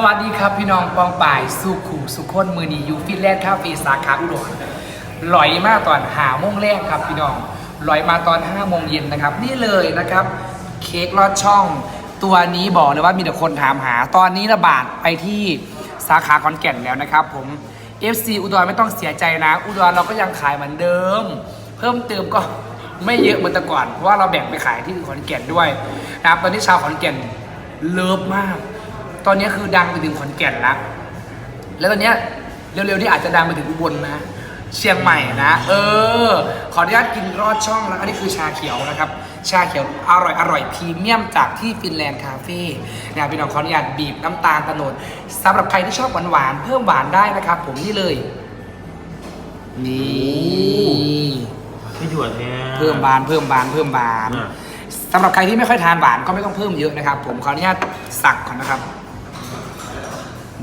สวัสดีครับพี่น้องปองป่ายสุขุสุขคนมือนียูฟิตแลนด์คาเฟ่สาขาอุดรลอยมาตอนหาโมงแรกครับพี่น้องลอยมาตอน5โมงเย็นนะครับ นี่เลยนะครับ เค้กลอดช่อง ตัวนี้บอกเลยว่ามีแต่คนถามหา ตอนนี้ระบาดไปที่สาขาขอนแก่นแล้วนะครับ ผม FC อุดรไม่ต้องเสียใจนะ อุดรเราก็ยังขายเหมือนเดิม เพิ่มเติมก็ไม่เยอะเหมือนแต่ก่อนเพราะว่าเราแบ่งไปขายที่ขอนแก่นด้วยนะครับตอนนี้ชาวขอนแก่นเลิฟมาก ตอนนี้คือดังไปถึงขอนแก่นแล้วแล้วตอนเนี้ยเร็วๆนี่อาจจะดังไปถึงอุบลนะ เชียงใหม่นะ เออ ขออนุญาตกินรอดช่องแล้วอันนี้คือชาเขียวนะครับ ชาเขียวอร่อยอร่อยพรีเมียมจากที่ฟินแลนด์คาเฟ่นะพี่น้องขออนุญาตบีบน้ำตาลตะโนดสำหรับใครที่ชอบหวานๆเพิ่มหวานได้นะครับ ผมนี่เลย นี่ไม่หยวดเนี่ย เพิ่มหวานเพิ่มหวานเพิ่มหวานอะ สำหรับใครที่ไม่ค่อยทานหวานก็ไม่ต้องเพิ่มเยอะนะครับ ผมขออนุญาตสักก่อนนะครับ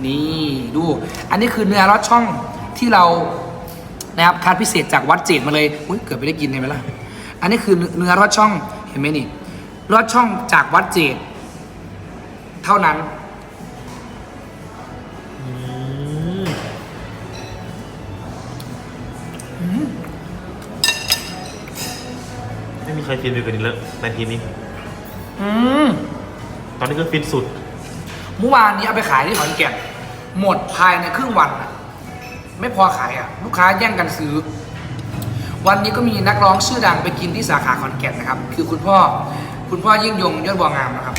นี่ดู อันนี้คือเนื้อรอดช่องที่เรานะครับคัดพิเศษจากวัดเจดมาเลยอุ้ยเกือบไม่ได้กินเลยไหมล่ะ อันนี้คือเนื้อรอดช่องเห็นไหมนี่รอดช่องจากวัดเจดเท่านั้นอืมไม่มีใครฟินไปกว่านี้แล้วในทีมนี้ อืม ตอนนี้ก็ฟินสุด เมื่อวานนี้เอาไปขายที่ขอนแก่น หมดภายในครึ่งวันอะไม่พอขายอะ ลูกค้าแย่งกันซื้อ วันนี้ก็มีนักร้องชื่อดังไปกินที่สาขาขอนแก่นนะครับ คือคุณพ่อ คุณพ่อยิ่งยงยอดบัวงามนะครับ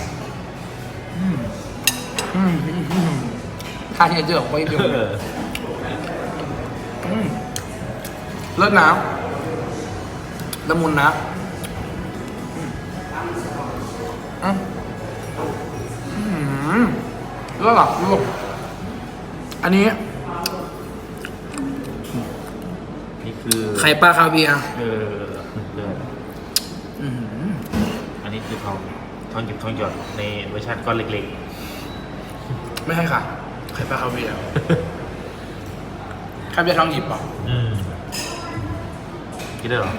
อืมอืมอืมอืมทานเยอะๆของพ่อยิ่งยงเอออืมเลิศนะละมุนนะอืมอืมอืมเลิศอะลูก อันนี้นี่คือไข่ปลาคาเวียร์เออเรื่องอื้อหืออันนี้คือทองทองหยิบทองหยอดในเวอร์ชันก้อนเล็กไม่ใช่ค่ะ ไข่ปลาคาเวียร์คาเวียร์ทองหยิบเปล่ะๆอืมคิดได้เหรอ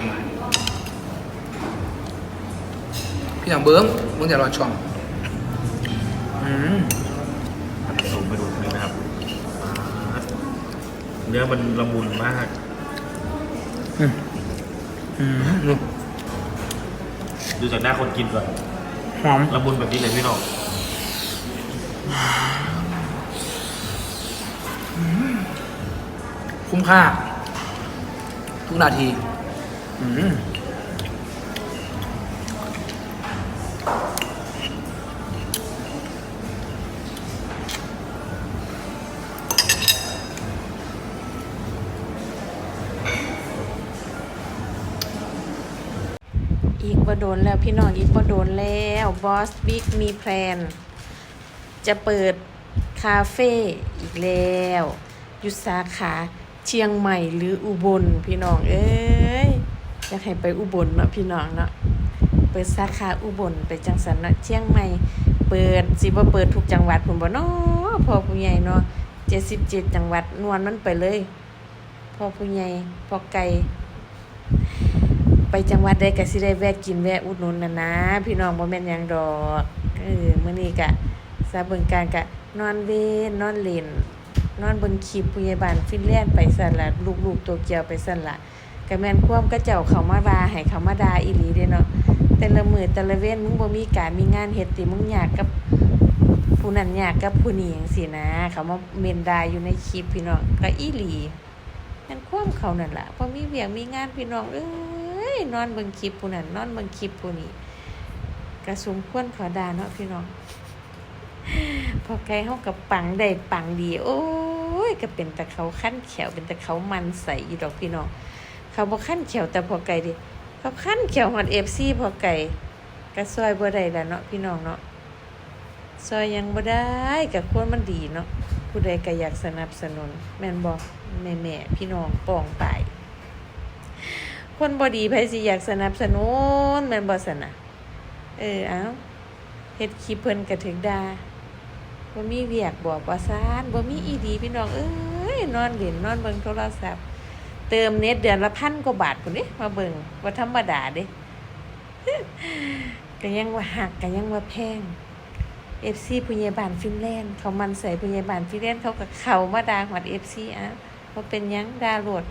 พี่อย่างเบิ้มมึงอย่ารอช่องอืม สูงไปดูตรงนี้นะครับ เนื้อมันละมุนมากอืมอืมดูดูจากหน้าคนกินก่อนหอมละมุนแบบนี้เลยพี่น้องคุ้มค่า ทุกนาที อืม บ่โดนแล้วพี่น้องอีกบ่โดนแล้วบอสบิ๊กมีแพลนจะเปิดคาเฟ่อีกแล้วอยู่สาขาเชียงใหม่หรืออุบลพี่น้องเอ้ยอยากให้ไปอุบลเนาะพี่น้องเนาะเปิดสาขาอุบลไปจังสันเนาะเชียงใหม่ เปิดสิบ่เปิดทุกจังหวัดพุ่นบ่เนาะพ่อผู้ใหญ่เนาะ77จังหวัดนวลมันไปเลยพ่อผู้ใหญ่พ่อไก่ ไปจังหวัดใดก็สิได้แวะกินแวะอุดหนุนนะนะ พี่น้องบ่แม่นหยังดอกเออมื้อนี้ก็ซาเบิ่งการก็นอนเวนนอนเล่นนอนเบิ่งคลิปผู้ใหญ่บ้านฟินแลนด์ไปสั่นละลูกๆโตเกียวไปสั่นละก็แม่นความก็เจ้าเขามาว่าให้เขามาด่าอีหลีเด้เนาะแต่ละมือแต่ละเว้นมึงบ่มีการมีงานเฮ็ดติมึงอยากกับผู้นั้นอยากกับผู้นี้จังซี่นะ เขามาเมนดาอยู่ในคลิปพี่น้องก็อีหลีนั่นความเขานั่นล่ะพอมีเวียงมีงานพี่น้องเอ้ย นอนเบิ่งคลิปผู้นั้นนอนเบิ่งคลิปผู้นี้กระสมควรขอดาเนาะพี่น้อง พอไกลเฮากับปังได้ปังดี โอ้ยก็เป็นแต่เขาขั้นแขวเป็นแต่เขามันใสอยู่ดอกพี่น้อง เขาบ่ขั้นแขวแต่พอไกลดิเขาขั้นแขวฮอด FC พอไกลก็ซอยบ่ได้ล่ะเนาะพี่น้องเนาะซอยยังบ่ได้ก็คนมันดีเนาะผู้ใดก็อยากสนับสนุน แม่นบอกแม่แม่พี่น้องป้องไป คนบอดีไผสิอยากสนับสนุนม่นบอสนะเออเอาเฮ็ดคลิปเพิ่นกระถึงดาบ่มีเวียกบอกว่าซานบ่มีอีดีพี่น้องเอ้ยนอนเล่นนอนเบิ่งโทรศัพท์ เติมเน็ตเดือนละพันกว่าบาทพุ่นเด้มาเบิ่งบ่ธรรมดาเด้ก็ยังว่าหักก็ยังว่าแพงเอฟซีพยาบาลฟินแลนด์เขามันใส่พยาบาลฟินแลนด์เขากับเขามาดาหอดเอฟซีอะเขาเป็นหยังดาโหลด